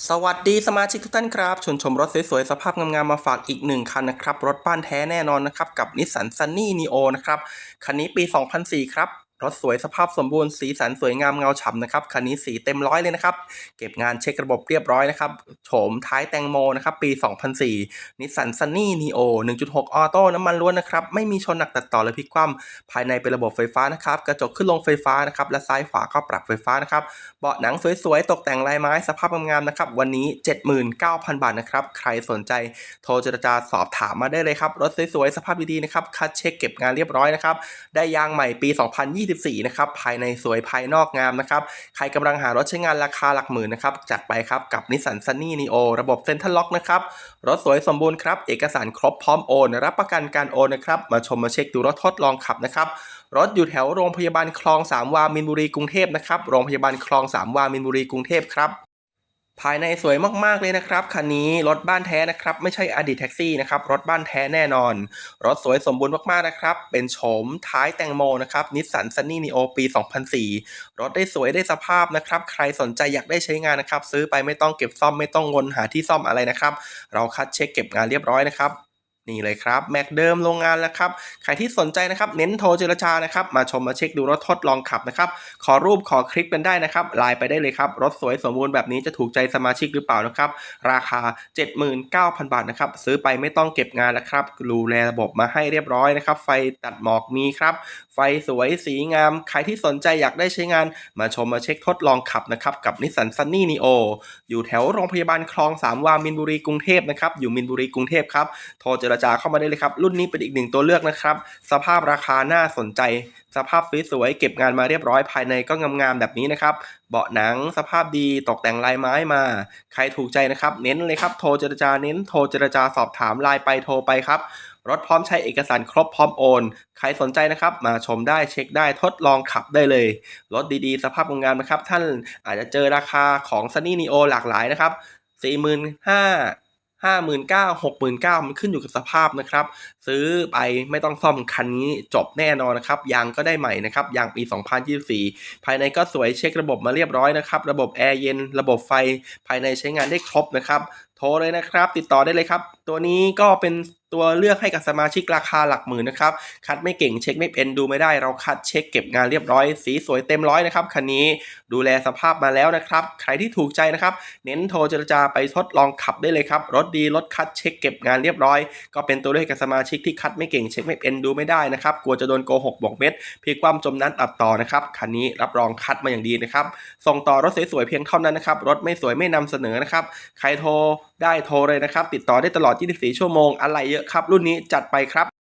สวัสดีสมาชิกทุกท่านครับชวนชมรถสวยๆ สภาพงามๆมาฝากอีกหนึ่งคันนะครับ รถบ้านแท้แน่นอนนะครับ กับนิสสันซันนี่นีโอนะครับ คันนี้ปี 2004 ครับ รถสวยสภาพสมบูรณ์สีสันสวยงามเงาฉ่ำนะครับคันนี้สีเต็มร้อยเลยนะครับ เก็บงานเช็คระบบเรียบร้อยนะครับโฉมท้ายแตงโมนะครับปี 2004นิสสันซันนี่นีโอ1.6 ออโต้น้ำมันล้วนนะครับไม่มีชนหนักตัดต่อหรือพลิกคว่ำภายในเป็นระบบไฟฟ้านะครับกระจกขึ้นลงไฟฟ้านะครับและซ้ายขวาก็ปรับไฟฟ้านะครับเบาะหนังสวยๆตกแต่งลายไม้สภาพงามๆนะครับวันนี้ 79,000 บาทนะครับใครสนใจโทรเจรจาสอบถามมาได้เลยครับรถสวยๆสภาพดีๆนะครับคัดเช็คเก็บงานเรียบร้อยนะครับได้ยางใหม่ปี 202 2024 นะครับ ภายในสวยภายนอกงามนะครับ ใครกำลังหารถใช้งานราคาหลักหมื่นนะครับ จัดไปครับกับนิสสันซันนี่นีโอระบบเซ็นทรัลล็อกนะครับ รถสวยสมบูรณ์ครับ เอกสารครบพร้อมโอน รับประกันการโอนนะครับ มาชมมาเช็คดูรถทดลองขับนะครับรถอยู่แถวโรงพยาบาลคลองสามวามินบุรีกรุงเทพนะครับ โรงพยาบาลคลองสามวามินบุรีกรุงเทพครับ ภายในสวยมากๆเลยนะครับคันนี้รถบ้านแท้นะครับ ไม่ใช่อดีตแท็กซี่นะครับรถบ้านแท้แน่นอน รถสวยสมบูรณ์มากๆนะครับ เป็นโฉมท้ายแตงโมนะครับนิสสันซันนี่นีโอปี 2004 รถได้สวยได้สภาพนะครับ ใครสนใจอยากได้ใช้งานนะครับ ซื้อไปไม่ต้องเก็บซ่อมไม่ต้องวนหาที่ซ่อมอะไรนะครับ เราคัดเช็คเก็บงานเรียบร้อยนะครับ นี่เลยครับแม็กเดิมโรงงานแล้วครับใครที่สนใจนะครับเน้นโทรเจรจานะครับมาชมมาเช็คดูรถทดลองขับนะครับขอรูปขอคลิปกันได้นะครับไลน์ไปได้เลยครับรถสวยสมบูรณ์แบบนี้จะถูกใจสมาชิกหรือเปล่านะครับราคา 79,000 บาทนะครับซื้อไปไม่ต้องเก็บงานแล้วครับดูแลระบบมาให้เรียบร้อยนะครับไฟตัดหมอกมีครับไฟสวยสีงาม ใครที่สนใจอยากได้ใช้งาน มาชมมาเช็คทดลองขับนะครับกับนิสสันซันนี่นีโออยู่แถวโรงพยาบาลคลองสามวามินบุรีกรุงเทพนะครับอยู่มินบุรีกรุงเทพครับโทรเจรจาเข้ามาได้เลยครับ รุ่นนี้เป็นอีกหนึ่งตัวเลือกนะครับ สภาพราคาน่าสนใจ สภาพสวยๆเก็บงานมาเรียบร้อยภายในก็งามๆแบบนี้นะครับ เบาะหนังสภาพดีตกแต่งลายไม้มา ใครถูกใจนะครับ เน้นเลยครับโทรเจรจาเน้นโทรเจรจาสอบถามไลน์ไปโทรไปครับรถพร้อมใช้เอกสารครบพร้อมโอน ใครสนใจนะครับ มาชมได้เช็คได้ทดลองขับได้เลย รถดีๆ สภาพงามๆนะครับ ท่านอาจจะเจอราคาของ Sunny Neo หลากหลายนะครับ 45,000 ห้าหมื่นเก้าหกหมื่นเก้ามันขึ้นอยู่กับสภาพนะครับ ซื้อไปไม่ต้องซ่อมคันนี้จบแน่นอนนะครับ ยางก็ได้ใหม่นะครับ ยางปี 2024 ภายในก็สวยเช็คระบบมาเรียบร้อยนะครับ ระบบแอร์เย็น ระบบไฟ ภายในใช้งานได้ครบนะครับ โทรเลยนะครับ ติดต่อได้เลยครับ ตัวนี้ก็เป็น ตัวเลือกให้กับสมาชิกราคาหลักหมื่นนะครับ คัดไม่เก่งเช็คไม่เป็นดูไม่ได้เราคัดเช็คเก็บงานเรียบร้อย สีสวยเต็มร้อยนะครับคันนี้ดูแลสภาพมาแล้วนะครับ ใครที่ถูกใจนะครับ เน้นโทรเจรจาไปทดลองขับได้เลยครับ รถดีรถคัดเช็คเก็บงานเรียบร้อย ก็เป็นตัวเลือกให้กับสมาชิกที่คัดไม่เก่งเช็คไม่เป็นดูไม่ได้นะครับกลัวจะโดนโกหกบอกเม็ดพลิกความจมนั้นตัดต่อนะครับคันนี้รับรองคัดมาอย่างดีนะครับส่งต่อรถสวยๆเพียงเท่านั้นนะครับรถไม่สวยไม่นำเสนอนะครับใครโทรได้โทรเลยนะครับ ติดต่อได้ตลอด 24 ชั่วโมงอะไรเยอะอะครับรุ่นนี้จัดไปครับ